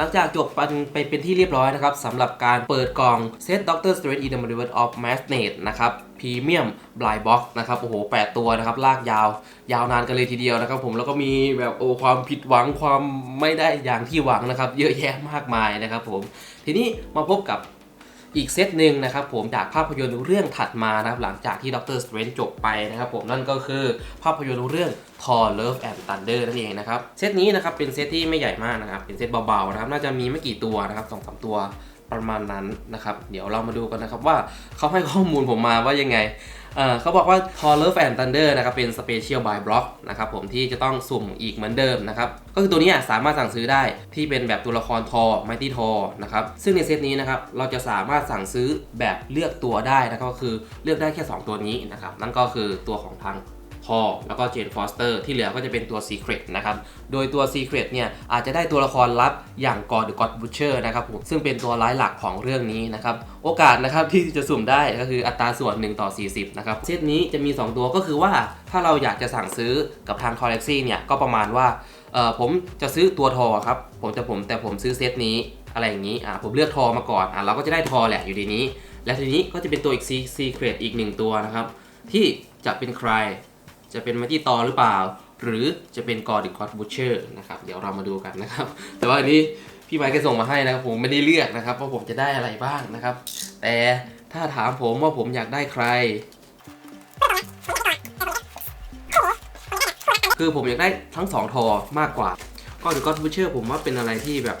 หลังจากจบไปไปเป็นที่เรียบร้อยนะครับสำหรับการเปิดกล่องเซต Doctor Strange in the Multiverse of Madness นะครับพรีเมียมบลายบ็อกนะครับโอ้โห 8 ตัวนะครับ ลากยาว ยาวนานกันเลยทีเดียวนะครับผมแล้วก็มีแบบโอ้ความผิดหวังความไม่ได้อย่างที่หวังนะครับ เยอะแยะมากมายนะครับผม ทีนี้มาพบกับ อีกเซตหนึ่งนะครับผมจากภาพยนตร์เรื่องถัดมานะครับหลังจากที่ด็อกเตอร์สเตรนจบไปนะครับผมนั่นก็คือภาพยนตร์เรื่องทอร์เลฟแอนด์ตันเดอร์นั่นเองนะครับเซตนี้นะครับเป็นเซตที่ไม่ใหญ่มากนะครับเป็นเซตเบาๆนะครับน่าจะมีไม่กี่ตัวนะครับสองสามตัว ประมาณนั้นนะครับ เดี๋ยวเรามาดูกันนะครับว่าเขาให้ข้อมูลผมมาว่ายังไงเเขาบอกว่า Thor Love and Thunder นะครับเป็น Special by Block นะครับผมที่จะต้องสุ่มอีกเหมือนเดิมนะครับ ก็คือตัวนี้สามารถสั่งซื้อได้ที่เป็นแบบตัวละครทอ Mighty Thor นะครับ ซึ่งในเซตนี้นะครับ เราจะสามารถสั่งซื้อแบบเลือกตัวได้นะครับก็คือเลือกได้แค่ 2 ตัวนี้นะครับ นั่นก็คือตัวของทาง ทอแล้วก็เจนฟอสเตอร์ที่เหลือก็จะเป็นตัว Secret นะครับ โดยตัว Secret เนี่ยอาจจะได้ตัวละครลับอย่างกอดหรือกอดบูเชอร์นะครับผมซึ่งเป็นตัวร้ายหลักของเรื่องนี้นะครับ โอกาสนะครับที่จะสุ่มได้ก็คืออัตราส่วน 1 ต่อ 40 นะครับ เซตนี้จะมี 2 ตัวก็คือว่าถ้าเราอยากจะสั่งซื้อกับทางคอ l เล็กซี่เนี่ยก็ประมาณว่าเออผมจะซื้อตัวทอครับผมจะผมแต่ผมซื้อเซตนี้อะไรอย่างนี้อ่าผมเลือกทอมาก่อนอ่าเราก็จะได้ทอแหละอยู่ในนี้ และทีนี้ก็จะเป็นตัวอีกซีเครตอีกหนึ่งตัวนะครับที่จะเป็นใคร จะเป็นมาที่ตอหรือเปล่า หรือจะเป็นกอดิกอดบูเชอร์นะครับเดี๋ยวเรามาดูกันนะครับ แต่ว่าอันนี้พี่ไมค์ก็ส่งมาให้นะครับผมไม่ได้เลือกนะครับว่าผมจะได้อะไรบ้างนะครับ แต่ถ้าถามผมว่าผมอยากได้ใคร คือผมอยากได้ทั้งสองทอมากกว่ากอดิกอดบูเชอร์ผมว่าเป็นอะไรที่แบบ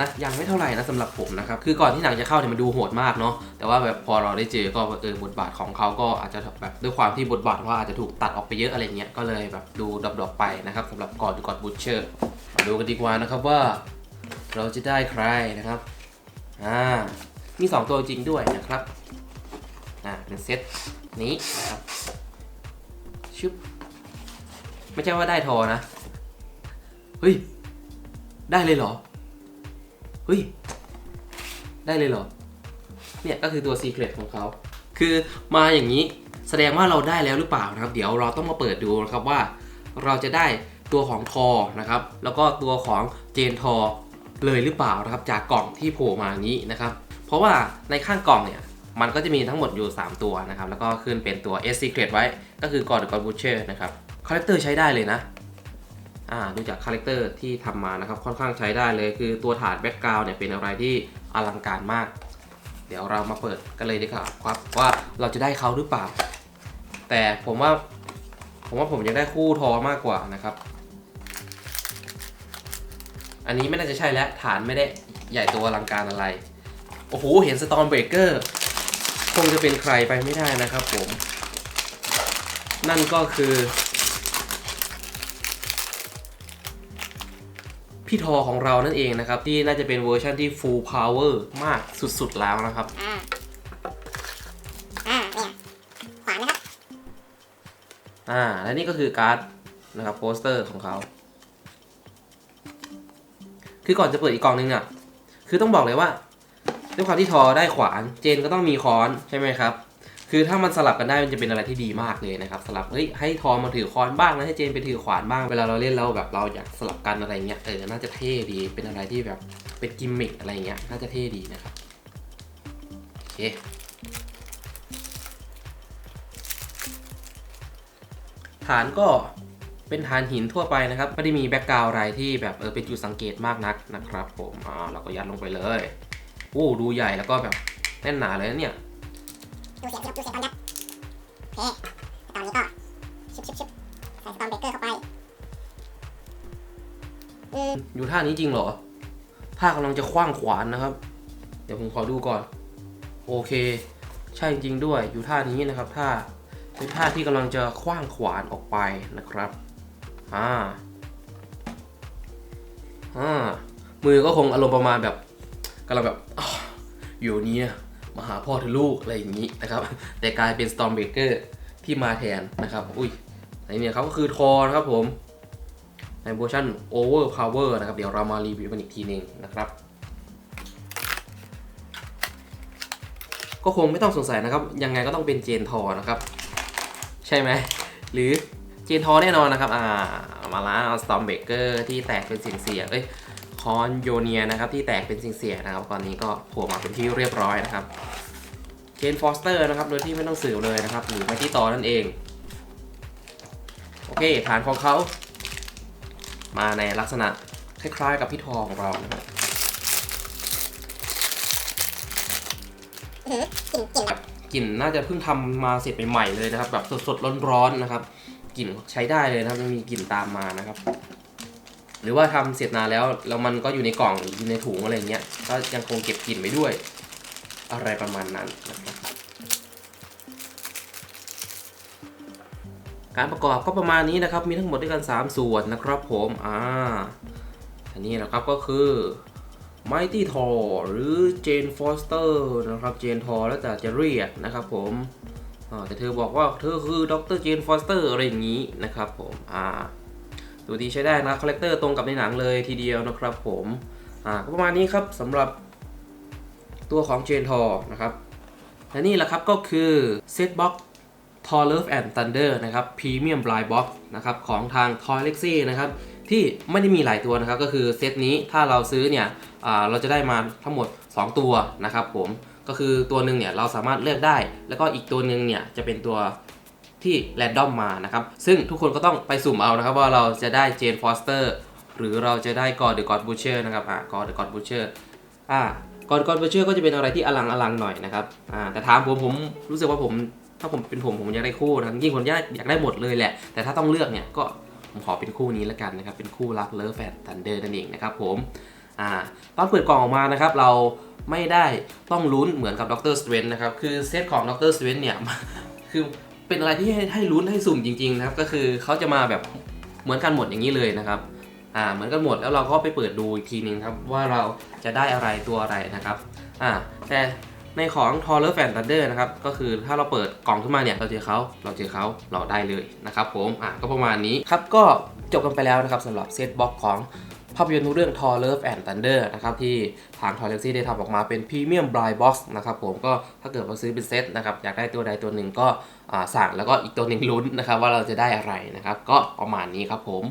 นะยังไม่เท่าไหร่นะสำหรับผมนะครับคือก่อนที่หนังจะเข้าเนี่ยมันดูโหดมากเนาะแต่ว่าแบบพอเราได้เจอก็เออบทบาทของเขาก็อาจจะแบบด้วยความที่บทบาทของเขาอาจจะถูกตัดออกไปเยอะอะไรเงี้ยก็เลยแบบดูดรอปๆไปนะครับสำหรับก่อดกอดบูชเชอร์มาดูกันดีกว่านะครับว่าเราจะได้ใครนะครับอ่ามี 2 ตัวจริงด้วยนะครับอ่าเป็นเซตนี้นะครับชึบไม่ใช่ว่าได้ทอนะ เฮ้ย ได้เลยเหรอ เฮ้ย ได้เลยเหรอ เนี่ยก็คือตัว Secret ของเขา คือมาอย่างนี้แสดงว่าเราได้แล้วหรือเปล่านะครับ เดี๋ยวเราต้องมาเปิดดูนะครับว่า เราจะได้ตัวของทอนะครับ แล้วก็ตัวของเจนทอเลยหรือเปล่านะครับ จากกล่องที่โผล่มานี้นะครับ เพราะว่าในข้างกล่องเนี่ยมันก็จะมีทั้งหมดอยู่ 3 ตัวนะครับ แล้วก็ขึ้นเป็นตัว S Secret ไว้ ก็คือกอดกับบูเชอร์นะครับ คาแรคเตอร์ใช้ได้เลยนะ อ่าดูจากคาแรคเตอร์ที่ทำมานะครับค่อนข้างใช้ได้เลยคือตัวฐานแบ็กกราวน์เนี่ยเป็นอะไรที่อลังการมาก เดี๋ยวเรามาเปิดกันเลยดีกว่าครับว่าเราจะได้เขาหรือเปล่า แต่ผมว่าผมว่าผมยังได้คู่ทอมากกว่านะครับ อันนี้ไม่น่าจะใช่แล้วฐานไม่ได้ใหญ่ตัวอลังการอะไร โอ้โห เห็นสตอมเบรกเกอร์คงจะเป็นใครไปไม่ได้นะครับผม นั่นก็คือ พี่ทอของเรานั่นเองนะครับ ที่น่าจะเป็นเวอร์ชันที่ full power มากสุดๆแล้วนะครับอ่าอ่าเนี่ยขวานนะครับอ่าและนี่ก็คือการ์ดนะครับโปสเตอร์ของเขา คือก่อนจะเปิดอีกกล่องนึงอะคือต้องบอกเลยว่าด้วยความที่ทอได้ขวาน เจนก็ต้องมีค้อนใช่ไหมครับ คือถ้ามันสลับกันได้มันจะเป็นอะไรที่ดีมากเลยนะครับสลับเฮ้ยให้ทอมาถือค้อนบ้างนะให้เจนไปถือขวานบ้างเวลาเราเล่นเราแบบเราอยากสลับกันอะไรเงี้ยเออน่าจะเท่ดีเป็นอะไรที่แบบเป็นกิมมิคอะไรเงี้ยน่าจะเท่ดีนะครับโอเคฐานก็เป็นฐานหินทั่วไปนะครับไม่ได้มีแบ็กกราวอะไรที่แบบเออเป็นจุดสังเกตมากนักนะครับ ผมอ่าเราก็ยัดลงไปเลยโอ้ดูใหญ่แล้วก็แบบแน่นหนาเลยนะเนี่ย ดูเสียงครับดูเสียงตอนยัดโอเคตอนนี้ก็ชิบชิบชิบใส่สตอมเบเกอร์เข้าไปอืมอยู่ท่านี้จริงเหรอท่ากำลังจะคว้างขวานนะครับ เดี๋ยวผมขอดูก่อน โอเค ใช่จริงด้วย อยู่ท่านี้นะครับท่าเป็นท่าที่กำลังจะคว้างขวานออกไปนะครับอ่าอ่ามือก็คงอารมณ์ประมาณแบบกำลังแบบออยู่นี้ มาหาพ่อเธอลูกอะไรอย่างนี้นะครับ แต่กลายเป็น Stormbreaker ที่มาแทนนะครับ อุ้ยในเนี่ยเขาก็คือทอนะครับผม ในเวอร์ชัน Over Power นะครับ เดี๋ยวเรามารีวิวกันอีกทีหนึงนะครับก็คงไม่ต้องสงสัยนะครับ ยังไงก็ต้องเป็นเจนทอนะครับ ใช่ไหม หรือเจนทอแน่นอนนะครับ อ่า มาล้วสตอมเบเกอร์ที่แตกเป็นเสียงเสียงเอ้ย คอนโยเนียนะครับที่แตกเป็นสิ่งเสียนะครับตอนนี้ก็โผล่มาเป็นที่เรียบร้อยนะครับเคนฟอสเตอร์นะครับโดยที่ไม่ต้องสืบเลยนะครับหรือไม่ที่ต่อนั่นเอง โอเคฐานของเขา มาในลักษณะคล้ายๆกับพี่ทองของเรานะครับกลิ่นน่าจะเพิ่งทำมาเสร็จใหม่ๆเลยนะครับแบบสดๆร้อนๆนะครับกลิ่นใช้ได้เลยนะครับมีกลิ่นตามมานะครับ หรือว่าทำเสร็จนานแล้วแล้วมันก็อยู่ในกล่องอยู่ในถุงอะไรเงี้ยก็ยังคงเก็บกลิ่นไว้ด้วย อะไรประมาณนั้นนะครับการประกอบก็ประมาณนี้นะครับ มีทั้งหมดด้วยกัน 3 ส่วนนะครับผมอ่าอันนี้นะครับก็คือ Mighty Thor หรือ Jane Foster นะครับ Jane Thor แล้วแต่จะเรียกนะครับผมอ่าแต่เธอบอกว่าเธอคือดร Jane Foster อะไรอย่างนี้นะครับผมอ่า ดูดีใช้ได้นะคาแรคเตอร์ตรงกับในหนังเลยทีเดียวนะครับผมอ่าก็ประมาณนี้ครับสำหรับตัวของ Jane Thor นะครับและนี่แหละครับก็คือ Set Box Thor Love and Thunder นะครับ Premium Blind Box นะครับของทาง Toy Lexi นะครับที่ไม่ได้มีหลายตัวนะครับก็คือเซตนี้ถ้าเราซื้อเนี่ยเราจะได้มาทั้งหมด 2 ตัวนะครับผมก็คือตัวหนึ่งเนี่ยเราสามารถเลือกได้ แล้วก็อีกตัวหนึ่งเนี่ยจะเป็นตัว ที่แรนดอมมานะครับ ซึ่งทุกคนก็ต้องไปสุ่มเอานะครับ ว่าเราจะได้เจนฟอสเตอร์หรือเราจะได้กอร์เดอะกอดบูเชอร์นะครับอ่ากอร์เดอะกอดบูเชอร์อ่าก่อนก่อนไปเชื่อก็จะเป็นอะไรที่อลังอลังหน่อยนะครับอ่าแต่ถามผมผมรู้สึกว่าผมถ้าผมเป็นผมผมอยากได้คู่นะจริงผมอยากอยากได้หมดเลยแหละ แต่ถ้าต้องเลือกเนี่ยก็ผมขอเป็นคู่นี้แล้วกันนะครับ เป็นคู่รักเลิฟแฟนทันเดอร์นั่นเองนะครับผมอ่าตอนเปิดกล่องออกมานะครับ เราไม่ได้ต้องลุ้นเหมือนกับด็อกเตอร์สเวนนะครับ คือเซตของด็อกเตอร์สเวนเนี่ยคือ เป็นอะไรที่ให้ให้ลุ้นให้สุ่มจริงๆนะครับ ก็คือเขาจะมาแบบเหมือนกันหมดอย่างนี้เลยนะครับอ่าเหมือนกันหมดแล้วเราก็ไปเปิดดูอีกทีนึงครับว่าเราจะได้อะไรตัวอะไรนะครับอ่าแต่ในของ t o r r e r Fan Thunder นะครับก็คือถ้าเราเปิดกล่องขึ้นมาเนี่ยเราเจอเขาเราเจอเขาเราได้เลยนะครับผมอ่าก็ประมาณนี้ครับก็จบกันไปแล้วนะครับสำหรับเซตบ็อกของ ภาพยนตร์เรื่อง Thor Love and Thunder นะครับที่ทาง Thor Legacy ได้ทำออกมาเป็นพรีเมียมบลายบ็อกซ์นะครับผมก็ถ้าเกิดว่าซื้อเป็นเซตนะครับอยากได้ตัวใดตัวหนึ่งก็สั่งแล้วก็อีกตัวหนึ่งลุ้นนะครับว่าเราจะได้อะไรนะครับก็ประมาณนี้ครับผม